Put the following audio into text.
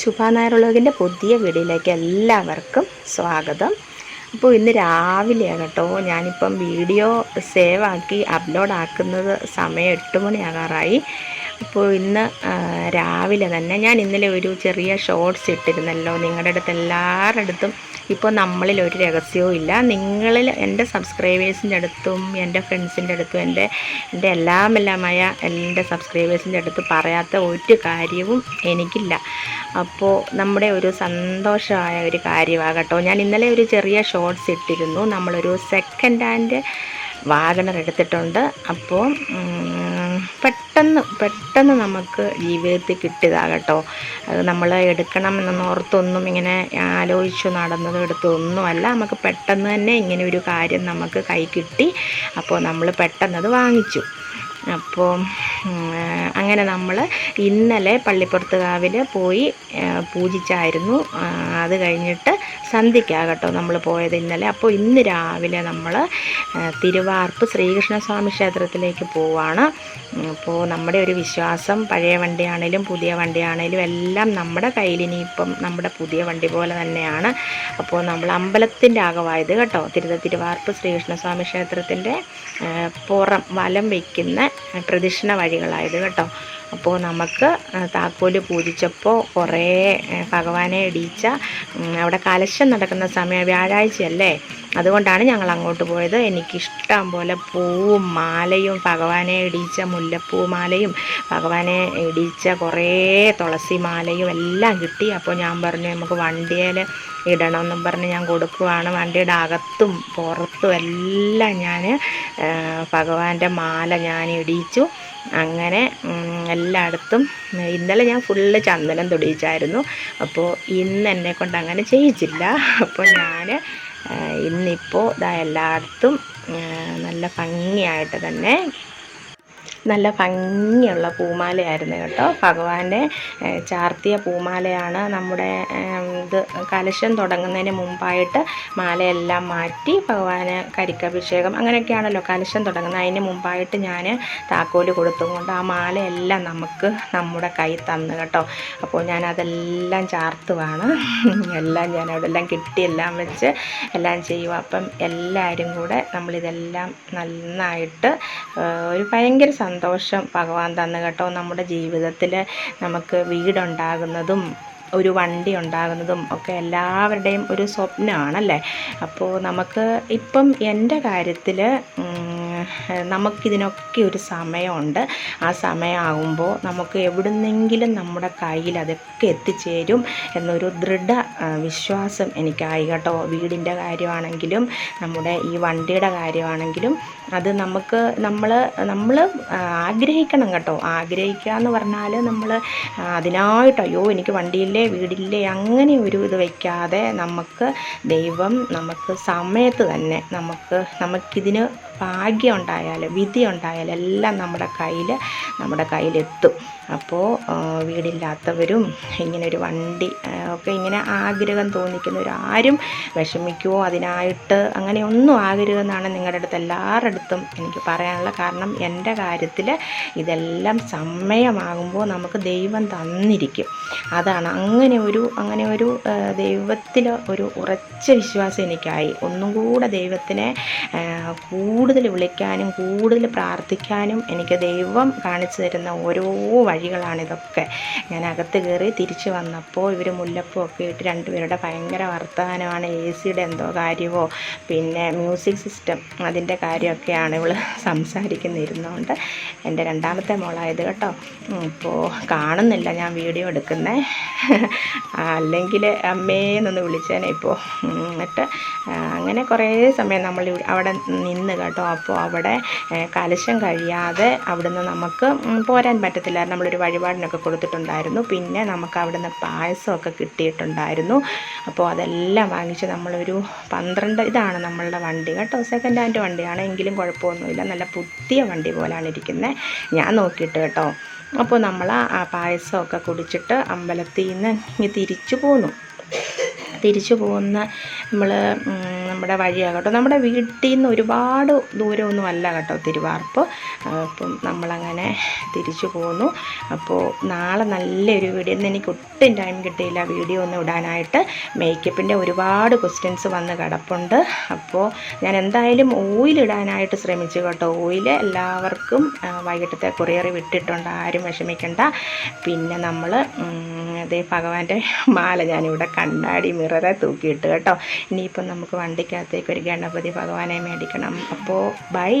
ശുഭ നായറുള്ളതിന്റെ പുതിയ വീഡിയോയിലേക്ക് എല്ലാവർക്കും സ്വാഗതം. അപ്പോൾ ഇന്ന് രാവിലെയാണ് കേട്ടോ. ഞാനിപ്പം വീഡിയോ സേവ് ആക്കി അപ്ലോഡ് ആക്കുന്നത് സമയം എട്ട് മണിയാകാറായി. അപ്പോൾ ഇന്ന് രാവിലെ തന്നെ ഞാൻ ഇന്നലെ ഒരു ചെറിയ ഷോർട്സ് ഇട്ടിരുന്നല്ലോ. നിങ്ങളുടെ അടുത്ത് എല്ലാവരുടെ അടുത്തും. ഇപ്പോൾ നമ്മളിൽ ഒരു രഹസ്യവും ഇല്ല. നിങ്ങളിൽ എന്റെ സബ്സ്ക്രൈബേഴ്സിന്റെ അടുത്തും എന്റെ ഫ്രണ്ട്സിന്റെ അടുത്തും എന്റെ എന്റെ എല്ലാം എല്ലാമായ എന്റെ സബ്സ്ക്രൈബേഴ്സിന്റെ അടുത്ത് പറയാത്ത ഒരു കാര്യവും എനിക്കില്ല. അപ്പോൾ നമ്മുടെ ഒരു സന്തോഷമായ ഒരു കാര്യമാകട്ടോ. ഞാൻ ഇന്നലെ ഒരു ചെറിയ ഷോർട്സ് ഇട്ടിരുന്നു. നമ്മളൊരു സെക്കൻഡ് ഹാൻഡ് വാഗണർ എടുത്തിട്ടുണ്ട്. അപ്പോൾ പെട്ടെന്ന് പെട്ടെന്ന് നമുക്ക് ജീവിതത്തിൽ കിട്ടിയതാകട്ടോ. അത് നമ്മൾ എടുക്കണം എന്നോർത്തൊന്നും ഇങ്ങനെ ആലോചിച്ചു നടന്നതും എടുത്തൊന്നുമല്ല നമുക്ക് പെട്ടെന്ന് തന്നെ ഇങ്ങനെ ഒരു കാര്യം നമുക്ക് കൈ കിട്ടി. അപ്പോൾ നമ്മൾ പെട്ടെന്ന് അത് വാങ്ങിച്ചു. അപ്പോൾ അങ്ങനെ നമ്മൾ ഇന്നലെ പള്ളിപ്പുറത്തുകാവിൽ പോയി പൂജിച്ചായിരുന്നു. അത് കഴിഞ്ഞിട്ട് സന്ധ്യയ്ക്കാകട്ടോ നമ്മൾ പോയത് ഇന്നലെ. അപ്പോൾ ഇന്ന് രാവിലെ നമ്മൾ തിരുവാർപ്പ് ശ്രീകൃഷ്ണസ്വാമി ക്ഷേത്രത്തിലേക്ക് പോവാണ്. അപ്പോൾ നമ്മുടെ ഒരു വിശ്വാസം പഴയ വണ്ടിയാണേലും പുതിയ വണ്ടിയാണേലും എല്ലാം നമ്മുടെ കയ്യിലിനി ഇപ്പം നമ്മുടെ പുതിയ വണ്ടി പോലെ തന്നെയാണ്. അപ്പോൾ നമ്മൾ അമ്പലത്തിന്റെ ആകമായത് കേട്ടോ. തിരുത തിരുവാർപ്പ് ശ്രീകൃഷ്ണസ്വാമി ക്ഷേത്രത്തിന്റെ പുറം വലം വയ്ക്കുന്ന പ്രദക്ഷിണ വഴികളായത് കേട്ടോ. അപ്പോൾ നമുക്ക് താക്കോൽ പൂജിച്ചപ്പോൾ കുറേ ഭഗവാനെ ഇടിയിച്ച അവിടെ കലശം നടക്കുന്ന സമയം വ്യാഴാഴ്ചയല്ലേ? അതുകൊണ്ടാണ് ഞങ്ങൾ അങ്ങോട്ട് പോയത്. എനിക്കിഷ്ടം പോലെ പൂവും മാലയും ഭഗവാനെ ഇടിയിച്ച മുല്ലപ്പൂ മാലയും ഭഗവാനെ ഇടിയിച്ച കുറേ തുളസി മാലയും എല്ലാം കിട്ടി. അപ്പോൾ ഞാൻ പറഞ്ഞു നമുക്ക് വണ്ടിയിൽ ഇടണമെന്നും പറഞ്ഞ് ഞാൻ കൊടുക്കുവാണ്. വണ്ടിയുടെ അകത്തും പുറത്തും എല്ലാം ഞാൻ ഭഗവാന്റെ മാല ഞാൻ ഇടിയിച്ചു. അങ്ങനെ എല്ലായിടത്തും ഇന്നലെ ഞാൻ ഫുള്ള് ചന്ദനം തൊടിയിച്ചായിരുന്നു. അപ്പോൾ ഇന്ന് എന്നെ കൊണ്ട് അങ്ങനെ ചെയ്യിച്ചില്ല. അപ്പോൾ ഞാൻ ഇന്നിപ്പോൾ ഇതാ എല്ലായിടത്തും നല്ല ഭംഗിയായിട്ട് തന്നെ നല്ല ഭംഗിയുള്ള പൂമാലയായിരുന്നു കേട്ടോ. ഭഗവാന്റെ ചാർത്തിയ പൂമാലയാണ് നമ്മുടെ ഇത് കലശം തുടങ്ങുന്നതിന് മുമ്പായിട്ട് മാലയെല്ലാം മാറ്റി ഭഗവാന് കരിക്കഭിഷേകം അങ്ങനെയൊക്കെയാണല്ലോ കലശം തുടങ്ങുന്നത്. അതിന് മുമ്പായിട്ട് ഞാൻ താക്കോൽ കൊടുത്തുകൊണ്ട് ആ മാലയെല്ലാം നമുക്ക് നമ്മുടെ കൈ തന്നു കേട്ടോ. അപ്പോൾ ഞാൻ അതെല്ലാം ചാർത്തുവാണ്. എല്ലാം ഞാൻ അവിടെ എല്ലാം കിട്ടി എല്ലാം വെച്ച് എല്ലാം ചെയ്യുക അപ്പം എല്ലാവരും കൂടെ നമ്മളിതെല്ലാം നന്നായിട്ട് ഒരു ഭയങ്കര സന്തോഷം ഭഗവാൻ തന്നു കേട്ടോ. നമ്മുടെ ജീവിതത്തിൽ നമുക്ക് വീടുണ്ടാകുന്നതും ഒരു വണ്ടി ഉണ്ടാകുന്നതും ഒക്കെ എല്ലാവരുടെയും ഒരു സ്വപ്നമാണല്ലേ? അപ്പോൾ നമുക്ക് ഇപ്പം എന്റെ കാര്യത്തിൽ നമുക്കിതിനൊക്കെ ഒരു സമയമുണ്ട്. ആ സമയമാകുമ്പോൾ നമുക്ക് എവിടുന്നെങ്കിലും നമ്മുടെ കയ്യിൽ അതൊക്കെ എത്തിച്ചേരും എന്നൊരു ദൃഢ വിശ്വാസം എനിക്കായി കേട്ടോ. വീടിന്റെ കാര്യമാണെങ്കിലും നമ്മുടെ ഈ വണ്ടിയുടെ കാര്യമാണെങ്കിലും അത് നമുക്ക് നമ്മൾ നമ്മൾ ആഗ്രഹിക്കണം കേട്ടോ. ആഗ്രഹിക്കുക എന്ന് പറഞ്ഞാൽ നമ്മൾ അതിനായിട്ട് അയ്യോ എനിക്ക് വണ്ടിയില്ലേ വീടില്ലേ അങ്ങനെ ഒരു ഇത് വയ്ക്കാതെ നമുക്ക് ദൈവം നമുക്ക് സമയത്ത് തന്നെ നമുക്ക് നമുക്കിതിന് ഭാഗ്യം ഉണ്ടായാൽ വിധി ഉണ്ടായാലും എല്ലാം നമ്മുടെ കയ്യിൽ നമ്മുടെ കയ്യിലെത്തും. അപ്പോൾ വീടില്ലാത്തവരും ഇങ്ങനെ ഒരു വണ്ടി ഒക്കെ ഇങ്ങനെ ആഗ്രഹം തോന്നിക്കുന്നവരാരും വിഷമിക്കുവോ? അതിനായിട്ട് അങ്ങനെയൊന്നും ആകരുതെന്നാണ് നിങ്ങളുടെ അടുത്ത് എല്ലാവരുടെ അടുത്തും എനിക്ക് പറയാനുള്ള കാരണം. എന്റെ കാര്യത്തിൽ ഇതെല്ലാം സമയമാകുമ്പോൾ നമുക്ക് ദൈവം തന്നിരിക്കും. അതാണ്. അങ്ങനെ ഒരു അങ്ങനെ ഒരു ദൈവത്തിൽ ഒരു ഉറച്ച വിശ്വാസം എനിക്കായി. ഒന്നും കൂടെ ദൈവത്തിനെ കൂടുതൽ കൂടുതൽ വിളിക്കാനും കൂടുതൽ പ്രാർത്ഥിക്കാനും എനിക്ക് ദൈവം കാണിച്ചു തരുന്ന ഓരോ വഴികളാണിതൊക്കെ. ഞാൻ അകത്ത് കയറി തിരിച്ചു വന്നപ്പോൾ ഇവർ മുല്ലപ്പൂ ഒക്കെ ഇട്ട് രണ്ടുപേരുടെ ഭയങ്കര വർത്തമാനമാണ്. എ സിയുടെ എന്തോ കാര്യമോ പിന്നെ മ്യൂസിക് സിസ്റ്റം അതിന്റെ കാര്യമൊക്കെയാണ് ഇവൾ സംസാരിക്കുന്നിരുന്നുകൊണ്ട് എന്റെ രണ്ടാമത്തെ മോളായത് കേട്ടോ. ഇപ്പോൾ കാണുന്നില്ല ഞാൻ വീഡിയോ എടുക്കുന്നത് അല്ലെങ്കിൽ അമ്മേന്നൊന്ന് വിളിച്ചേനെ ഇപ്പോൾ എന്നിട്ട് അങ്ങനെ കുറേ സമയം നമ്മൾ അവിടെ നിന്ന് കേട്ടോ. അപ്പോൾ അവിടെ കലശം കഴിയാതെ അവിടുന്ന് നമുക്ക് പോരാൻ പറ്റത്തില്ല. നമ്മളൊരു വഴിപാടിനൊക്കെ കൊടുത്തിട്ടുണ്ടായിരുന്നു. പിന്നെ നമുക്ക് അവിടുന്ന് പായസമൊക്കെ കിട്ടിയിട്ടുണ്ടായിരുന്നു. അപ്പോൾ അതെല്ലാം വാങ്ങിച്ച് നമ്മളൊരു പന്ത്രണ്ട് ഇതാണ് നമ്മളുടെ വണ്ടി കേട്ടോ. സെക്കൻഡ് ഹാൻഡ് വണ്ടിയാണ്. എങ്കിലും കുഴപ്പമൊന്നുമില്ല. നല്ല പുതിയ വണ്ടി പോലാണ് ഇരിക്കുന്നത് ഞാൻ നോക്കിയിട്ട് കേട്ടോ. അപ്പോൾ നമ്മൾ ആ പായസമൊക്കെ കുടിച്ചിട്ട് അമ്പലത്തിൽ നിന്ന് തിരിച്ചു പോന്നു. തിരിച്ചു പോകുന്ന നമ്മൾ നമ്മുടെ വഴിയാണ് കേട്ടോ. നമ്മുടെ വീട്ടിൽ നിന്ന് ഒരുപാട് ദൂരമൊന്നും അല്ല കേട്ടോ തിരുവാർപ്പ്. അപ്പം നമ്മളങ്ങനെ തിരിച്ചു പോന്നു. അപ്പോൾ നാളെ നല്ലൊരു വീഡിയോ. ഇന്ന് എനിക്ക് ഒട്ടും ടൈം കിട്ടിയില്ല വീഡിയോ ഒന്നും ഇടാനായിട്ട്. മേക്കപ്പിന്റെ ഒരുപാട് ക്വസ്റ്റ്യൻസ് വന്ന് കിടപ്പുണ്ട്. അപ്പോൾ ഞാൻ എന്തായാലും ഓയിൽ ഇടാനായിട്ട് ശ്രമിച്ചു കേട്ടോ. ഓയിൽ എല്ലാവർക്കും വൈകിട്ടത്തെ കൊറിയർ വിട്ടിട്ടുണ്ട്. ആരും വിഷമിക്കണ്ട. പിന്നെ നമ്മൾ അതേ ഭഗവാന്റെ മാല ഞാനിവിടെ കണ്ണാടി മിററെ തൂക്കിയിട്ട് കേട്ടോ. ഇനിയിപ്പം നമുക്ക് വണ്ടിക്കകത്തേക്ക് ഒരു ഗണപതി ഭഗവാനെ മേടിക്കണം. അപ്പോൾ ബൈ